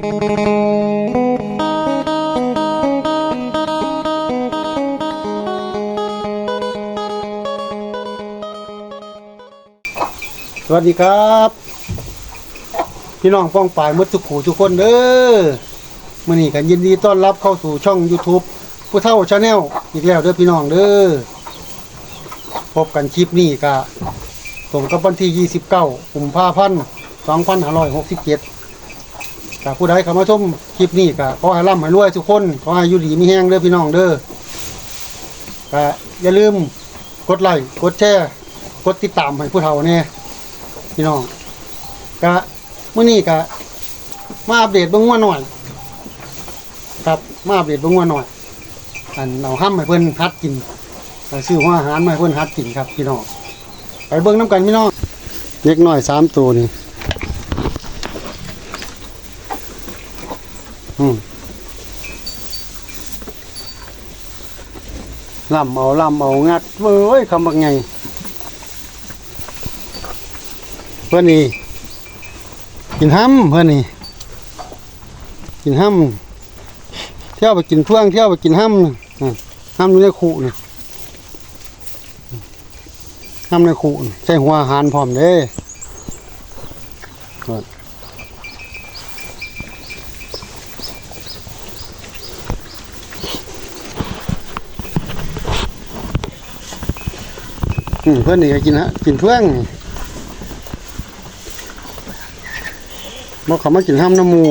สวัสดีครับ พี่น้องป้องปายมดทุกขู่ทุกคนเด้อมื่อนี้กันยินดีต้อนรับเข้าสู่ช่อง YouTube ผู้เท่าชาแนลอีกแล้วเด้อพี่น้องเด้อพบกันคลิปนี้ก็ตรงกับวันที่ 29กุมภาพันธ์2567 กับผู้ใดเข้ามาชมคลิปนี้ก็ขอให้ร่ำให้รวยทุกคนขอให้อยู่ดีมีแห้งเด้อพี่น้องเด้อก็อย่าลืมกดไลค์กดแชร์กดติดตามให้ผู้เฒ่าเนี่ยพี่น้องกะมื้อนี้กะมาอัปเดตเบิ่งว่าหน่อย ครับมาอัปเดตเบิ่งว่าหน่อย อันเอาห้ำให้เพิ่นฮัดกินเอาซื้อหัวอาหารมาให้เพิ่นฮัดกินครับพี่น้องไปเบิ่งน้ำกันพี่น้องเล็กน้อยสามตัวนี่ ลำเอาลำเอางัดเว้ยคำบักไงเพื่อนนี่กินห้ำเพื่อนนี่กินห้ำเที่ยวไปกินท่วงเที่ยวไปกินห้ำน่อะห้ำอยู่ในขู่นี่ห้ำในขู่ใส่หัวอาหารพร้อมเด้ อืมเพื่อนนี่ก็กินฮะกินท่วงนี่บ่เขามากินห้ามน้ำมู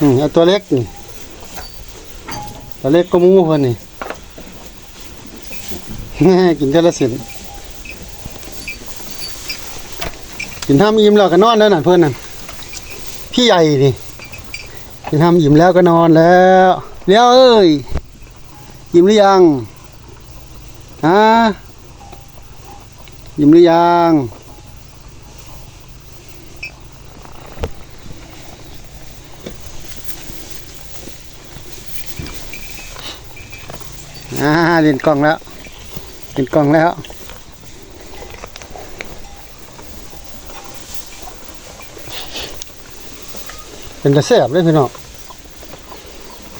อืมเอาตัวเล็กนี่ตัวเล็กก็มูเพิ่อนนี่กินเทละสินกินห้ามอิ่มแล้วก็นอนแล้วน่ะเพิ่อนน่ะ พี่ใหญ่นี่กินห้ามอิ่มแล้วก็นอนแล้วเลี้ยวเอ้ยยิ้มหรือยังฮะยิ้มหรือยังอ่าเล่นกล้องแล้วเล่นกล้องแล้ว เป็นกระแสบเลยพี่น้อง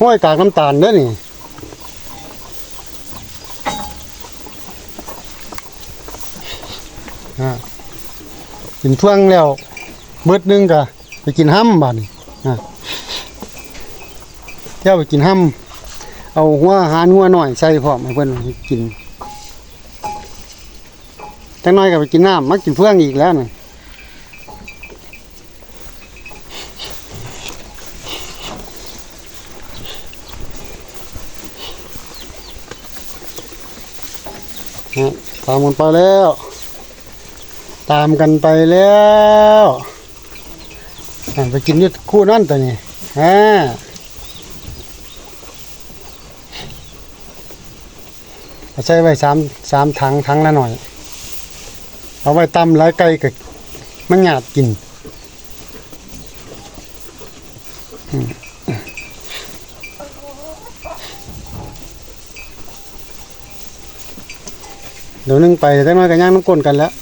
ห้อยกากน้ำตาลเด้อนี่กินท่วงแล้ว เบิดนึงก็ไปกินห้ำบาดนี่เที่ยวไปกินห้ำเอาหัวอาหารหัวหน่อยใส่พร้อมให้เพิ่อนกินจังน้อยก็ไปกินน้ำมากินเฟื่องอีกแล้วน่ะฮะ ตามกันไปแล้ว ตามกันไปแล้วอะไปกินยุดคู่นั่นตัวนี้ฮะใส่ไว้สามสามถังถังละหน่อย เอาไว้ตำหลายไก่กับมันหยาดกิน อืม เดี๋ยวนึ่งไปเดี๋ยวได้น้อยกันย่างน้ำก้นกันแล้ว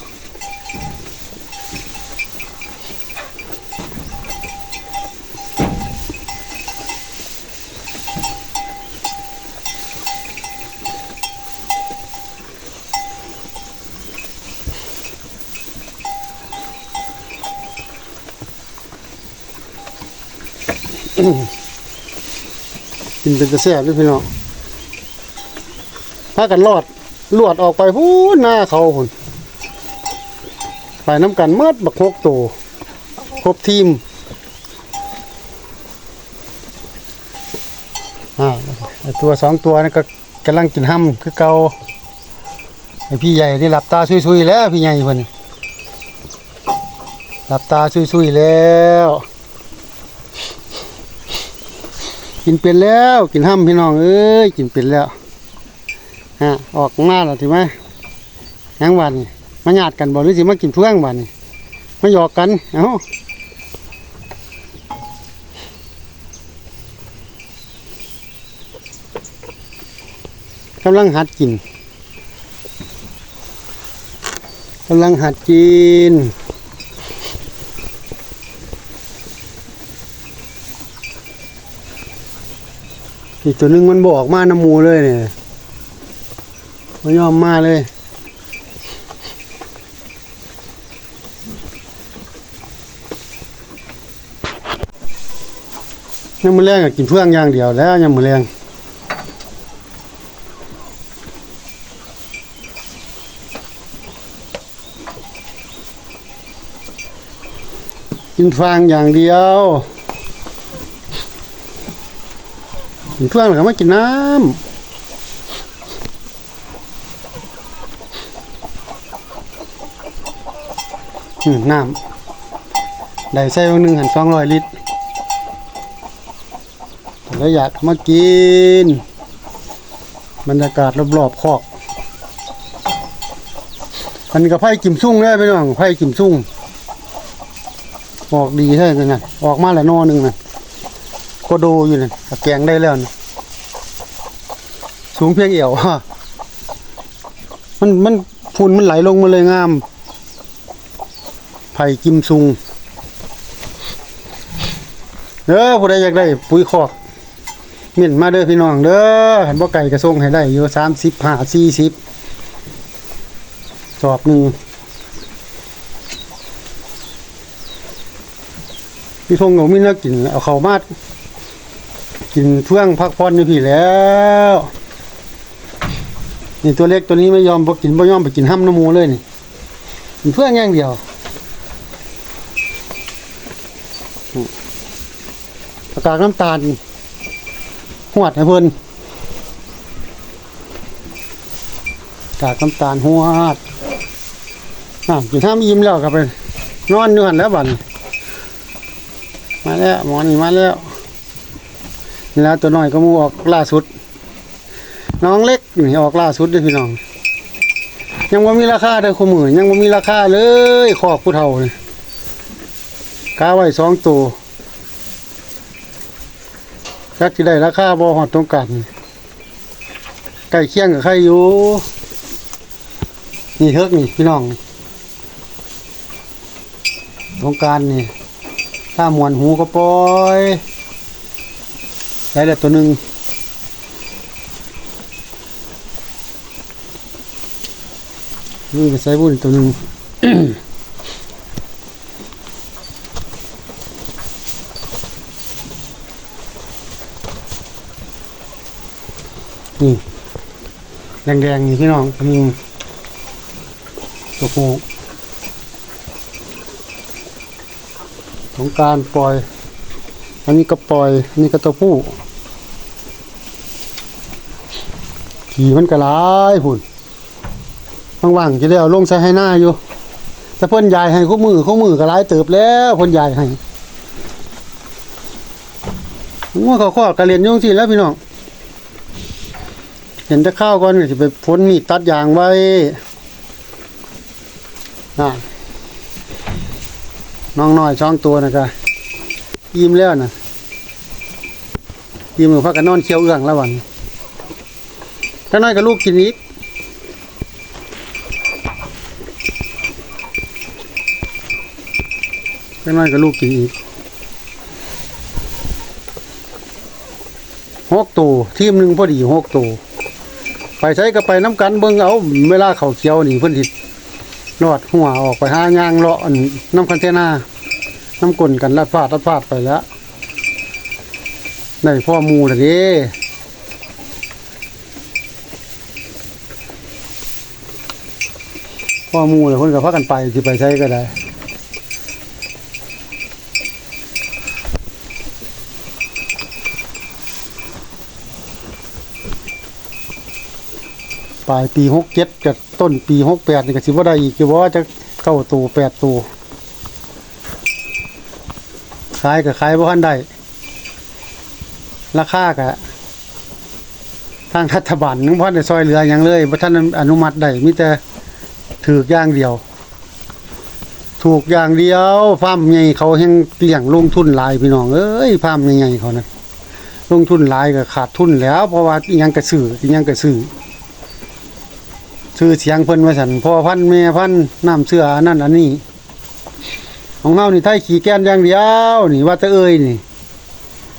กินเป็นกระแสบด้วยพี่น้องพากันรอด ลวดออกไปพูหน้าเขาพุ่นไปน้ำกันเมื่อบักหกตัวครบทีมอ่าตัวสองตัวนี่ก็กำลังกินห้ำคือเกาไอพี่ใหญ่นี่หลับตาซุยๆแล้วพี่ใหญ่เพิ่นนี่หลับตาซุยๆแล้ว กินเป็นแล้ว กินห้ำพี่น้องเอ้ยกินเป็นแล้ว ฮะออกมาแล้วถือไหมยังวันมาหยาดกันบ่หรือสิมากินเพื่องวันมาหยอกกันเอ้ากำลังหัดกินกำลังหัดกินอีกตัวหนึงมันบอกมาน้ำมูเลยเนี่ย มันยอมมาเลย ยังมือแรงก็กินเพื่องอย่างเดียวแล้วยังมือแรงกินฟางอย่างเดียวกินเพื่องแล้วก็ไม่กินน้ำ อืมน้ำได้ใส่วันหนึ่งหันสองร้อยลิตรแล้วอยากมากินบรรยากาศรอบๆคอกอันนี้ก็ไผ่กิมซุ่งได้ไปน้องไผ่กิมซุ่งออกดีใช่ไหมนะออกมาแล้วนอหนึ่งนะก็โดอยู่นะแกงได้แล้วนะสูงเพียงเอี่ยวฮะมันมันฝุ่นมันไหลลงมาเลยงาม ผ่กิมซุงเออผู้ใดอยากได้ปุ๋ยคอกเมียนมาเด้อพี่น้องเด้อหันบ่ไก่กระส่งให้ได้อยู่สามสิบห้าสี่สิบสอบหนึ่งพี่ทงเขามีนักกินเอาเขามาดกินเพื่องพักผ่อนอยู่พี่แล้ว นี่ตัวเล็กตัวนี้ไม่ยอมบ่กินบ่ยอมไปกินห้ำน้ำมูเลยนี่กินเพื่องอย่างเดียวอืมประ กาศน้ำตาลหวดให้เพิ่นกากน้ำตาลหวดอะกินข้ามอิ่มแล้วก็ไปนอนอยู่หันแล้วบันมาแล้วหมอนี่มาแล้วนี่แล้วตัวน้อยก็มูออกล่าสุด น้องเล็กนี่ออกล่าสุดเด้วยพี่น้อง ยังว่ามีราคาเด้อคุณมือยังว่ามีราคาเลยขอกผู้เฒ่านี่กาไว้สองตัว จักที่ได้ราคาบ่ฮอดตรงกันใกล้เคียงกับใครอยู่นี่เฮิกนี่พี่น้องตรงการนี่ถ้ามวนหูก็ปล่อยได้แล้วตัวหนึ่งนี่ก็ใส่บุญตัวหนึ่ง นี่ แดงๆนี่พี่น้องมีตัวผู้ของการปล่อย อันนี้ก็ปล่อย อันนี้ก็ตัวผู้ขี่มันกระไรหุ่นว่างๆจะได้เอาลงใส่ให้หน้าอยู่แต่เพิ่นยายให้คู่มือคู่มือกระไรเติบแล้วเพิ่นยายให้ว่าเขาข้อกระเรียนยุ่งสิแล้วพี่น้อง เห็นจะข้าวก่อนก็จะไปพ้นมีดตัดยางไว้น่ะน้องน้อยช่องตัวนะกะยิ้มแล้วนะยิ้มมือพักกันนอนเคี้ยวเอื้องแล้ววันถ้าน้อยกับลูกกินอีกถ้าน้อยกับลูกกินอีกหกตัวทีมหนึ่งพอดีหกตัว ไปใช้ก็ไปน้ำกันเบิ่งเอาเวลาเขาเขียวนี่เพิ่นสิรอดหัวออกไปหายางเลาะอันน้ำคันเทน่าน้ำกลนกันลัดฟาดลัดฟาดไปแล้วได้พ่อมูละเด้พ่อมูเลยเพิ่นก็พากันไปสิไปใช้ก็ได้ ปลายปีหกเจ็ดกับต้นปีหกแปดนี่ก็สิว่าได้อีกคือว่าจะเก้าตัวแปดตัวขายกับขายบ่ทันได้ราคากะทางรัฐบาลนึงพ่อได้ซอยเหลืออย่างเลยบ่ท่านอนุมัติได้มีแต่ถือกอย่างเดียว ถูกอย่างเดียวฟาร์มใหญ่เขาแห่งเลี้ยงลงทุนหลายพี่น้องเอ้ยฟาร์มใหญ่เขานะลงทุนหลายก็ขาดทุนแล้ว เพราะว่ายังกระสือยังกระสือ ชื่อเสียงเพิ่นว่าซั่นพ่อพันธ์แม่พันธ์น้ำเสื้ออันนั่นอันนี้ ของเฮานี่ไทยขี่แกนอย่างเดียวนี่ว่าแต่เอ้ยนี่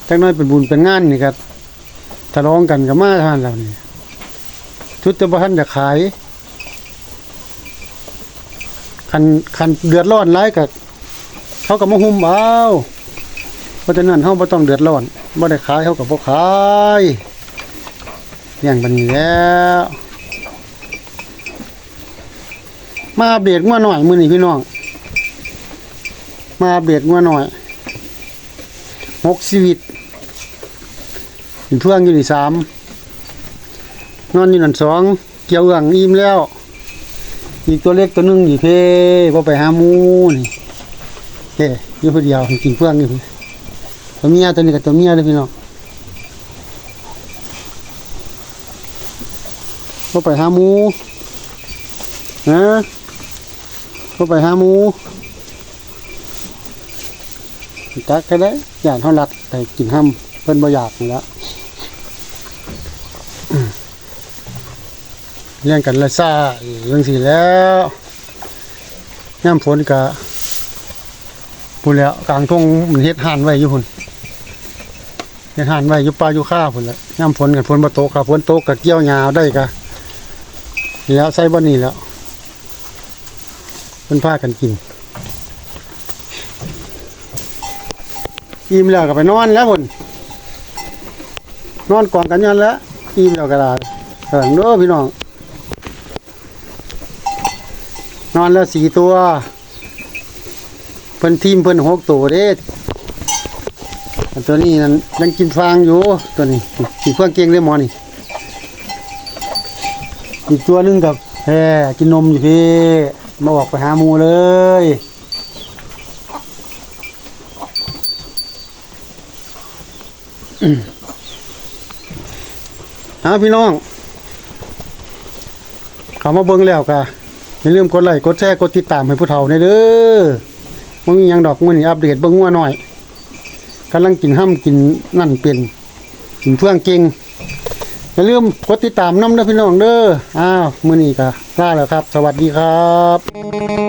จักหน้อยเป็นบุญเป็นงานนี่ครับทะเลาะกันกับมาท่านแล้วนี่ชุดแตบ่ทันจะขายคันคันเดือดร้อนหลายก็เขาก็มาหุมเอาเพราะฉะนั้นเฮาบ่ต้องเดือดร้อนบ่ได้ขายเขาก็บ่ขายอย่างบัดนี้แล้ว มาอัปเดตงัวหน่อยมือนี้พี่น้อง มาอัปเดตงัวหน่อยหกชีวิตเป็นเพื่อนอยู่นี่สามนอนอยู่นั่นสองเกี่ยวเอื้องอิ่มแล้ว อีกตัวเล็กตัวหนึงอยู่เพ่พอไปหามูนี่เพ่อยู่คนเดียวกินเพื่อนอยู่ตัวเมียตัวนี้กับตัวเมียเลยพี่น้องพอไปหามูนะ พอไปหาหมูจักก็ได้อย่ากเท่ารัดแต่กินห้ำเพิ่นบ่อยากแล้วเลี้ยงกันละซ่าเรื่องสิแล้วย่ำฝนกะพูนแล้วกลางทงมันเฮ็ดห่านไว้อยู่พุ่นเฮ็ดห่านไว้อยู่ป่าอยู่ข้าพุ่นแหละย่ำฝนกันฝนบ่ตกครับฝนโตกะเกี่ยวหญ้าได้กะแล้วใส่บ่นี่แล้ว พ่นพากันกิน อิ่มแล้วก็ไปนอนแล้วพุ่นนอนกองกันยันแล้วอิ่มแล้วก็ได้เถิงเด้อพี่น้อง นอนแล้วสี่ตัว เพิ่นทีมเพิ่นหกตัวเด้อันตัวนี้นั่นยังกินฟางอยู่ตัวนี้กินเพื่องเก่งเลยหมอนี่อีกตัวหนึงกับแพรกินนมอยู่พี่ มาออกไปหาหมูเลยหาพี่น้อง เขามาเบิ่งแล้วก็อย่าลืมกดไลค์กดแชร์กดติดตามให้ผู้เฒ่าในเด้อมันมียังดอกมื้อนี้อัปเดตเบิ่งงัวหน่อยกำลังกินห้ำกินนั่นเป็นกินเพื่องเก่ง อย่าลืมกดติดตามน้ำเด้อพี่น้องเด้ออ้าวมื้อนี้ก็ลาแล้วครับ สวัสดีครับ